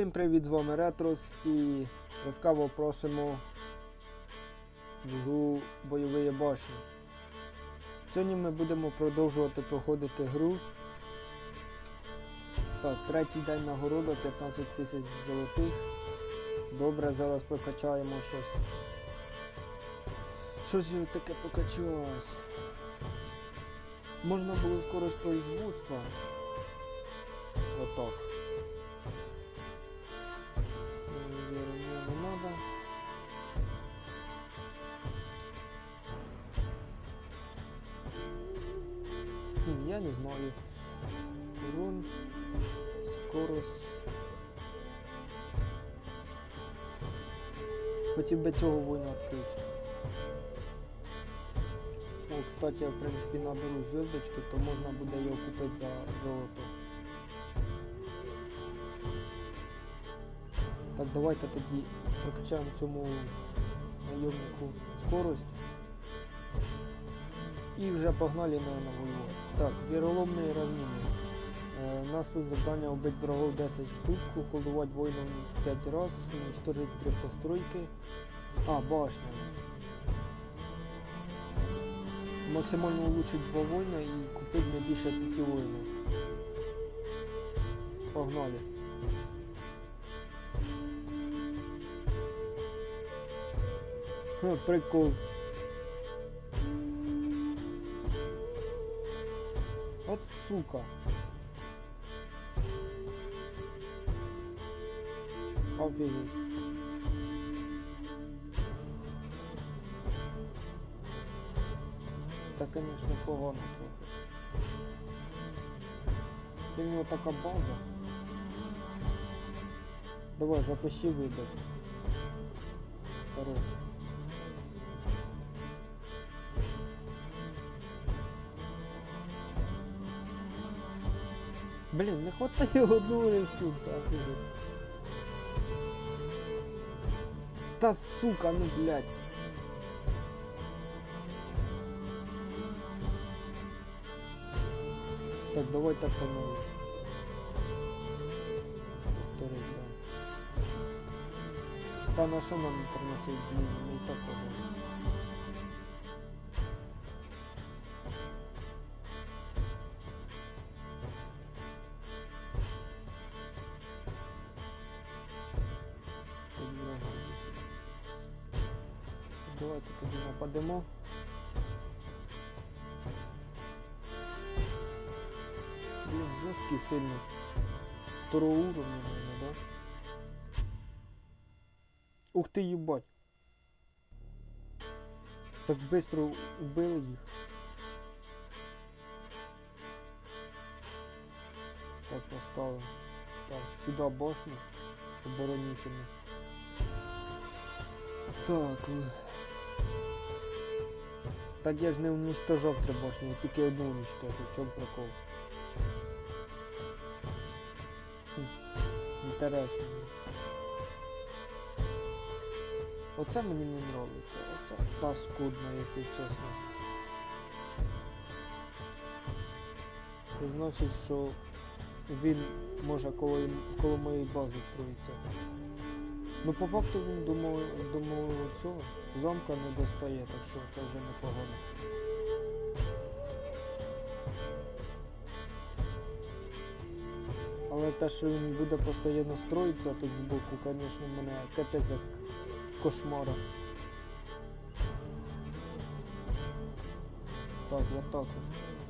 Всім привіт, з вами Ретрос і ласкаво просимо в гру Бойові башні. Сьогодні ми будемо продовжувати проходити гру. Так, третій день нагорода 15 тисяч золотих. Добре, зараз прокачаємо щось. Щось таке прокачалось. Можна було скорость производства. Отак. Не знаю. Урон, скорость. Хотів би цього воїна відкрити. О, кстати, я в принципі наберу зв'язочки, то можна буде його купити за золото. Так, давайте тоді прокачаємо цьому найомнику скорость. І вже погнали на воювати. Так, віроломний равніння. Е, у нас тут завдання вбити врагов 10 штук, колдувати воїном 5 раз, уничтожити 3 постройки. А, башня. Максимально улучшить 2 воїна і купити не більше 5 воїнів. Погнали. Прикол. От сука. Офігеть. Та, конечно, погано трохи. Ти в нього така база. Давай, запиши вибір. Хорош. Блін, не хватає одного ресурсу, офігеть. Та сука, ну блядь. Так, давай так по новой. Повторить, да. Та на що нам блін, ми і так погано. Давайте тоді нападемо. Блін, жорсткий сильний. Второго уровня, наверное, да? Ух ти, їбать. Так быстро убили їх. Так, поставим. Так, сюда башню оборонительную. Так. Так я ж не уничтожав три башні, я тільки одну уничтожив. В чому прикол? Інтересно. Оце мені не нравиться. Оце паскудно, якщо чесно. Значить, що він може коло, коло моєї бази строїться. Ну по факту до мого, цього замка не достає, так що це вже непогано. Але те, що він буде постійно строїтися тут збоку, звісно, мене капець як кошмара. Так, от так.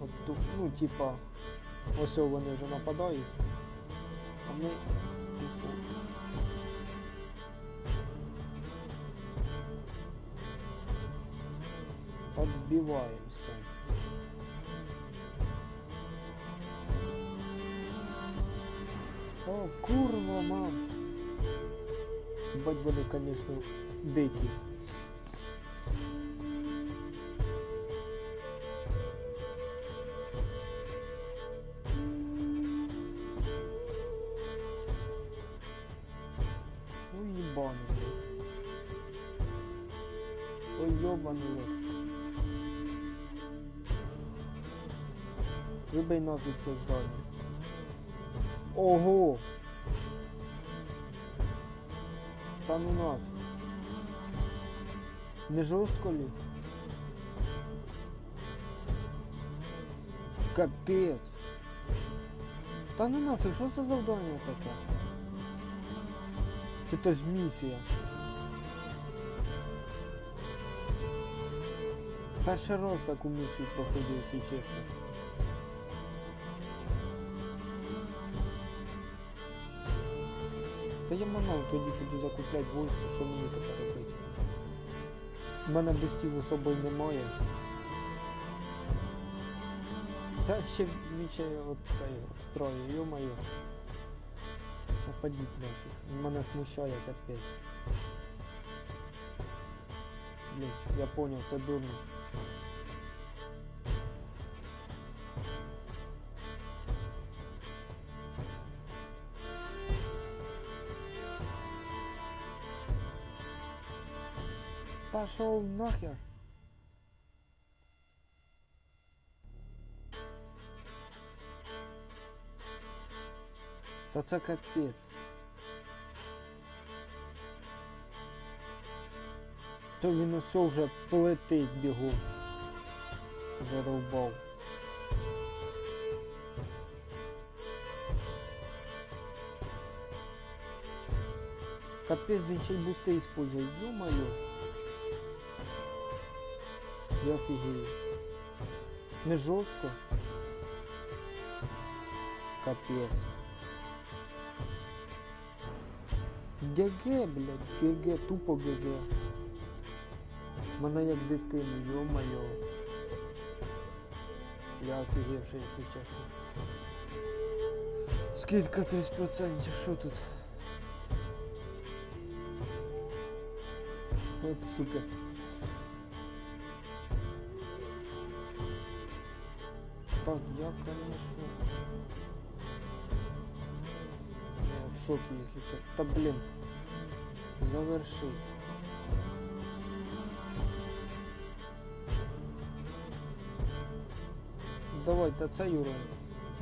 От тут, ну, типа, ось вони вже нападають. А ми, Отбиваемся. О, курва, мам. Бать вони, конечно, дикі. Ну ебаный. Ой, ёбаный Вибий нафіг це здання. Ого! Та ну нафіг. Не жорстко лі? Капець. Та ну нафіг, що це завдання таке? Чи то ж місія? Перший раз таку місію проходив, якщо чесно. Та я манав, тоді буду закупляти войско, що мені тепер робити. У мене бестів особо й немає. Та ще він ще от цей от строю, йо-моє. Нападіть нафіг. Мене смущає капець. Блін, я поняв, це дурно. Пошел нахер. Та це капець. То він усе вже полетить бігом. Задовбав. Капець він ще й бусти использує, ё-моё. Я офігію. Не жорстко. Капець. ГГ, блядь, ГГ, тупо ГГ. Мене як дитину, ё-моё. Я офігівший, якщо чесно. Скидка 30%, що тут? От сука. Так, я, конечно... Я в шоке, если честно. Да блин. Завершить. Давай, та це Юра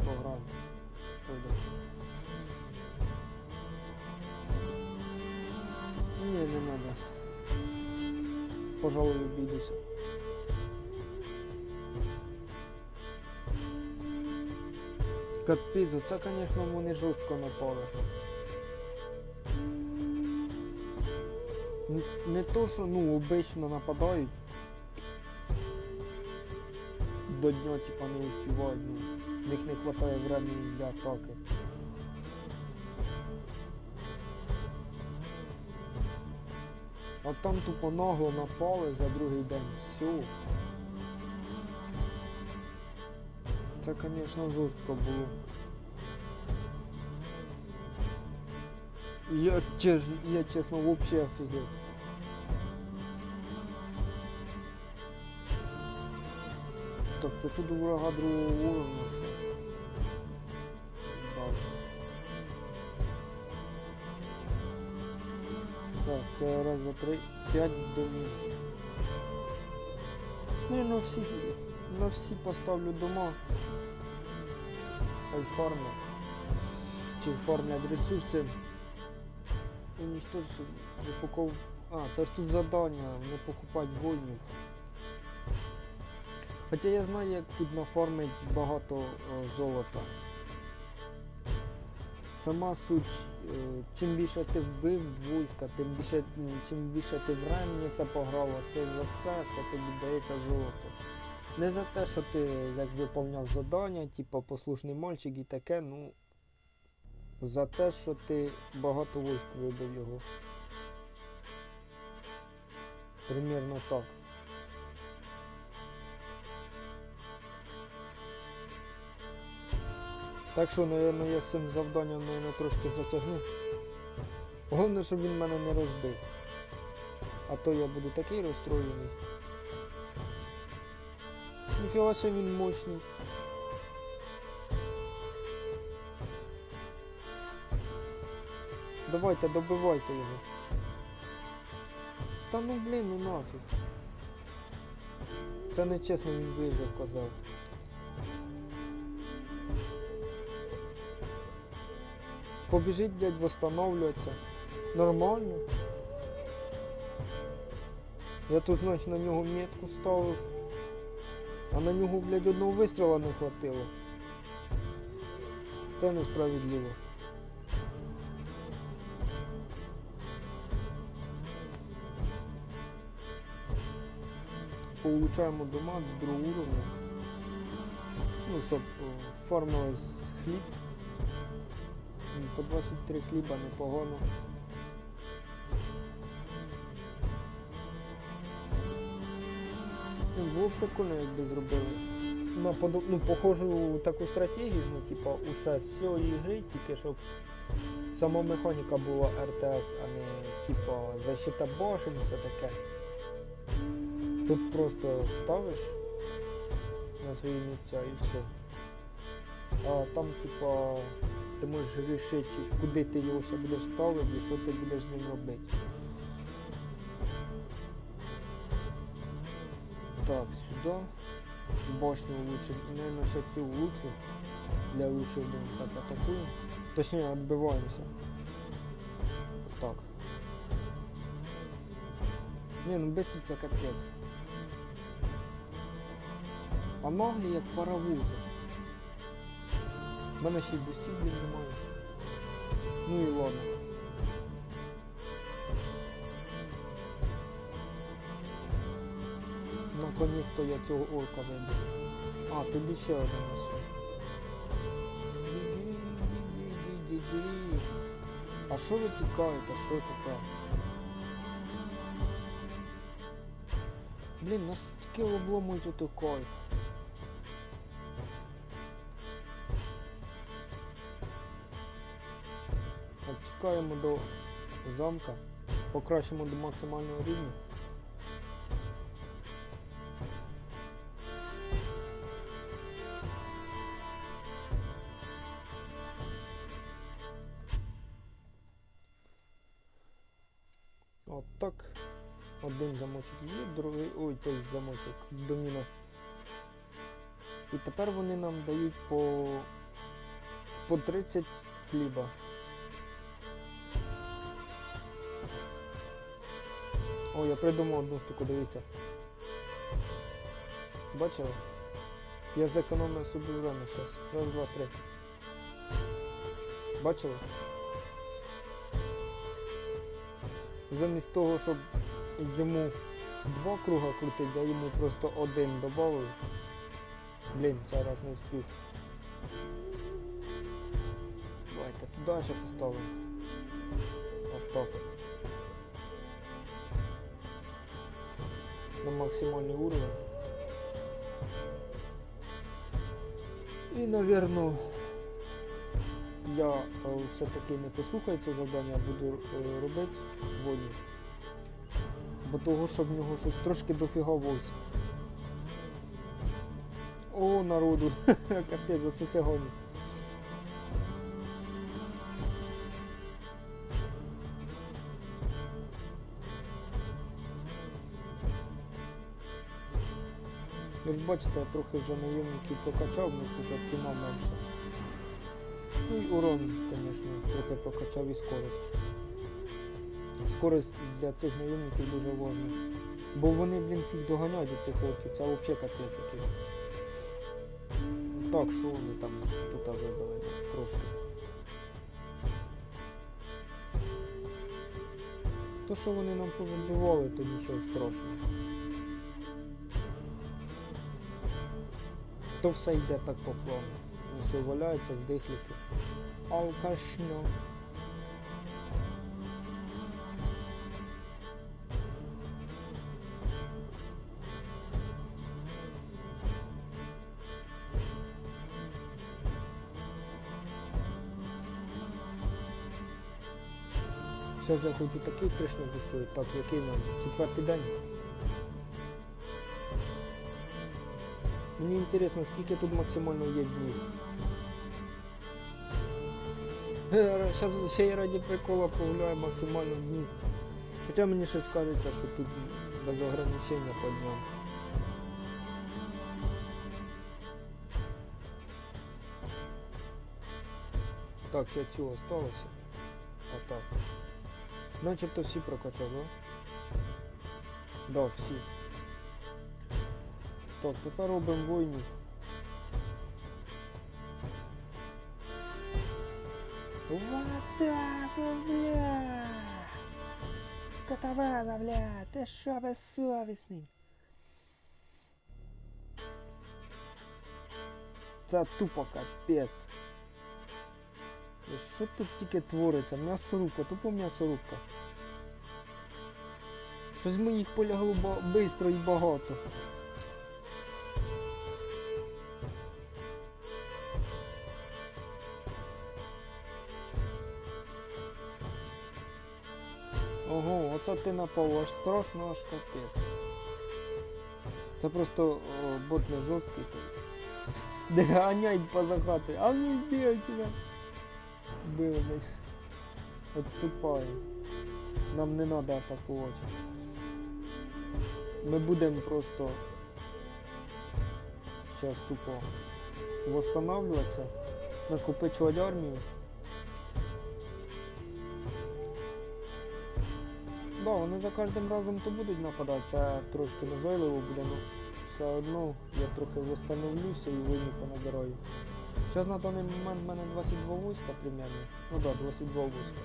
пограємо. Пойде. Ні, не надо. Пожалуй, обійдуся. Капець, це, звісно, вони жорстко напали. Не то, що ну, обично нападають. До дня типа не успівають, ну, них не вистачає времени для атаки. А там тупо нагло напали за другий день. Все. Це, звісно, жорстко було. Я, чеж, я чесно, вообще офігел. Так, це тут у врага другого уровня все. Бачу. Так, це раз, два, три, п'ять домів. Ну і на всі, на всі поставлю дома. Фармлять. Чи фармлять ресурси. Не поков... А, це ж тут завдання, не покупати воїнів. Хоча я знаю, як тут нафармить багато е, золота. Сама суть, е, чим більше ти вбив війська, тим більше, чим більше ти времени це пограло, це за все, це тобі дається золото. Не за те, що ти як виповняв завдання, типу послушний мальчик і таке, ну за те, що ти багато військ вибив його. Примірно так. Так що, напевно, я з цим завданням наверно, трошки затягну. Головне, щоб він мене не розбив. А то я буду такий розстроєний. Ніфіга себе він мощний. Давайте, добивайте його. Та ну блін, ну нафіг. Це не чесно він вижив, казав. Побіжить, блядь, восстановлюється. Нормально. Я тут, значить, на нього метку ставив. А на нього, блядь, одного вистріла не хватило. Це несправедливо. Получаємо дома до другого уровня. Ну, щоб о, фармилось хліб. По 23 хліба непогано. Ну, прикольно, якби зробили. На подо- ну, похожу таку стратегію, ну, типа, усе з цієї гри, тільки щоб сама механіка була РТС, а не типа защита башень, все таке. Тут просто ставиш на свої місця і все. А там, типа, ти можеш вирішити, куди ти його ще будеш ставити і що ти будеш з ним робити. Так, сюди. Башню лучше, наверное, ще цю лучше. Для лучше будем так атакуем. Точнее, отбиваемся. Так. Не, ну быстро це капець. А наглі як паровози. У мене ще й бустів, блін, немає. Ну і ладно. Наконець-то я цього орка вибив. А, тобі ще один. А що ви тікаєте? Що таке? Блін, на таке обломують ото кайф? Так, чекаємо до замка. Покращимо до максимального рівня. От так. Один замочок є, другий. Ой, той замочок доміно. І тепер вони нам дають по, по 30 хліба. О, я придумав одну штуку, дивіться. Бачили? Я зекономив собі зараз. Раз, два, три. Бачили? Замість того, щоб йому два круга крутити, я йому просто один додав. Блін, цей раз не встиг. Давайте туди ще поставимо. Отак. На максимальний уровень. І, напевно, я е, все-таки не послухаю це завдання, а буду е, робити воді. Бо того, що в нього щось трошки дофіга войск. О, народу! Капець, це гонить. Ви ж бачите, я трохи вже найомників прокачав, в них вже ціна менша. Ну і урон, звісно, трохи прокачав і скорость. Скорость для цих найомників дуже важна. Бо вони, блін, фіг доганяють до цих орків, це взагалі капець якийсь. Так, що вони там тут вибили трошки. То, що вони нам повибивали, то нічого страшного. То все йде так по плану. Все валяються здихлики. Алкашно. Зараз я хочу такий кришник устроїти. Так, який нам? Четвертий день. Мені інтересно, скільки тут максимально є днів. Зараз ще й раді прикола погуляю максимально днів. Хоча мені щось кажеться, що тут без ограничення по дням. Так, ще цього осталося. Отак. Начебто всі прокачав, да? Да, всі. Так, тепер робимо воїнів. В атаку, бля! Скотована, бля! Ти що безсовісний? Це тупо капець. Що тут тільки твориться? М'ясорубка, тупо м'ясорубка. Щось ми їх полягло швидко і багато. Оце ти напав аж страшно, аж капець. Це просто о, бот не жорсткий. то Не ганяй поза хати. А ну йди отсюда. Били, блядь. Отступаємо. Нам не треба атакувати. Ми будемо просто зараз тупо восстанавливатися, накопичувати армію. Да, вони за кожним разом то будуть нападати, це трошки назойливо буде, але все одно я трохи восстановлюся і вийду понабираю. Зараз на даний момент в мене 22 війська примерно. Ну так, да, 22 війська.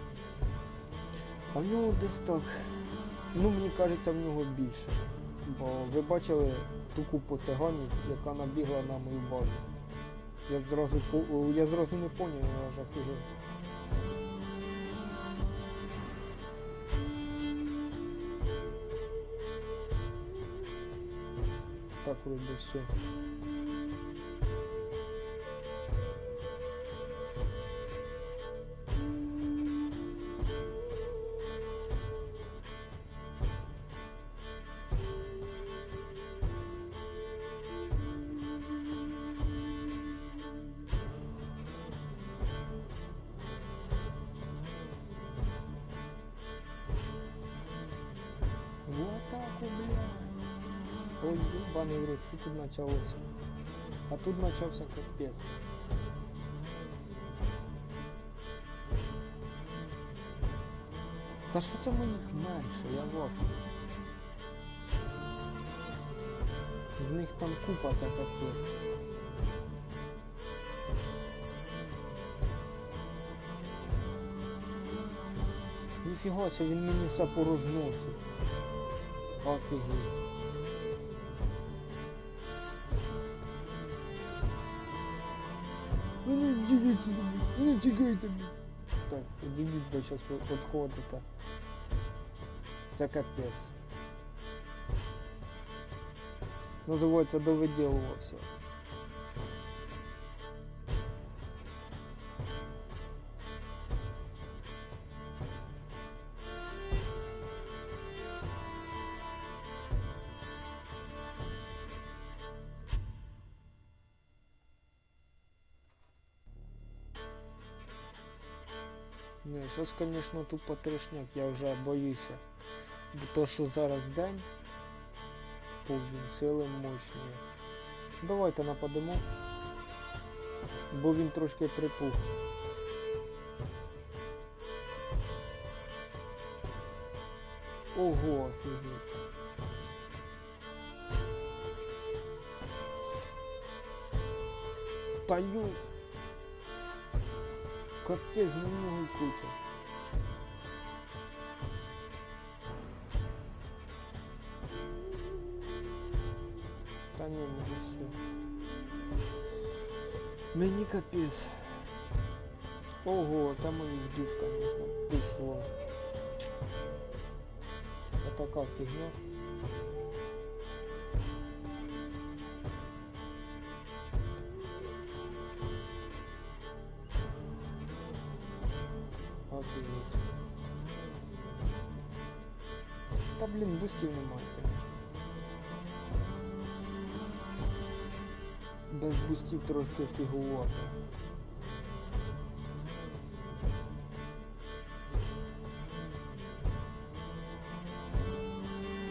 А в нього десь так. Ну, мені кажеться, в нього більше. Бо ви бачили ту купу циганів, яка набігла на мою базу. Я зразу, я зразу не поняв, я аж офігел. Вроде все. В атаку, блядь. Ой, ебаный в рот, тут началось? А тут начался капец. Та що це моїх менше, я в ахуї. В них там купа ця капець. Ніфіга він мені все порозносив. Офігеть. Не тікайте. Так, ідіть, бо зараз ви підходите. Це капець. Називається Не, зараз, звісно, тупо трешняк, я вже боюся. Бо то, що зараз день, повні сили мощні. Давайте нападемо. Бо він трошки припух. Ого, офігеть. Та ю... Капець, на нього і куча. Та ні, мені все. Мені капець. Ого, це моїх душ, конечно, пішло. Отака фігня. Без бустів трошки фігувати.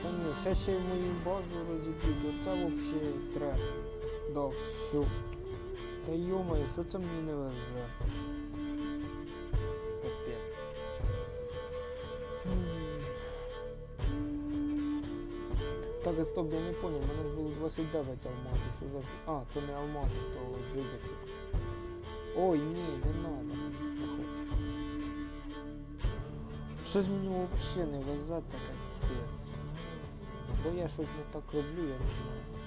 Та ні, ще ще й мою базу розіб'ю, оце взагалі треба. Да, все. Та йомаю, що це мені не везе? А стоп, я не понял, мене ж було 29 алмазів. Що за. А, то не алмази, то жидочок. Ой, ні, не надо. Не хочу. Щось мені взагалі не везе, капець. Бо я щось не так роблю, я не знаю.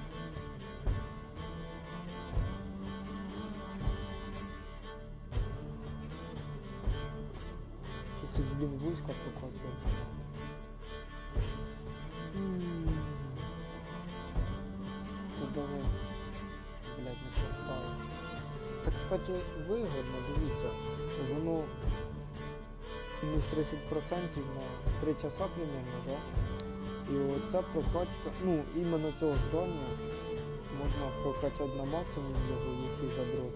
Кстати, вигодно, дивіться. Воно мінус 30% на 3 часа примерно, да? І оця прокачка, ну, іменно цього здання можна прокачати на максимум його, якщо. Тому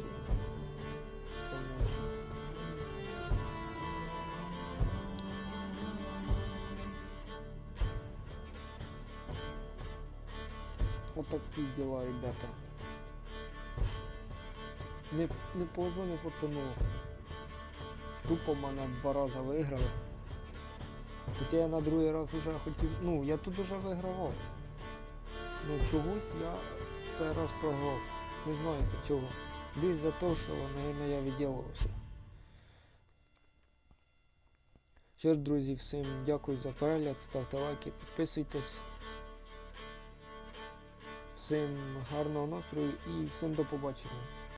Вот такие дела, ребята. Не, не повезло, не фортануло. Тупо мене два рази виграли. Хоча я на другий раз вже хотів. Ну, я тут уже вигравав. Ну чогось я цей раз програв. Не знаю за чого. Більш за те, що, наверное, я відділувався. Що ж, друзі, всім дякую за перегляд, ставте лайки, підписуйтесь. Всім гарного настрою і всім до побачення.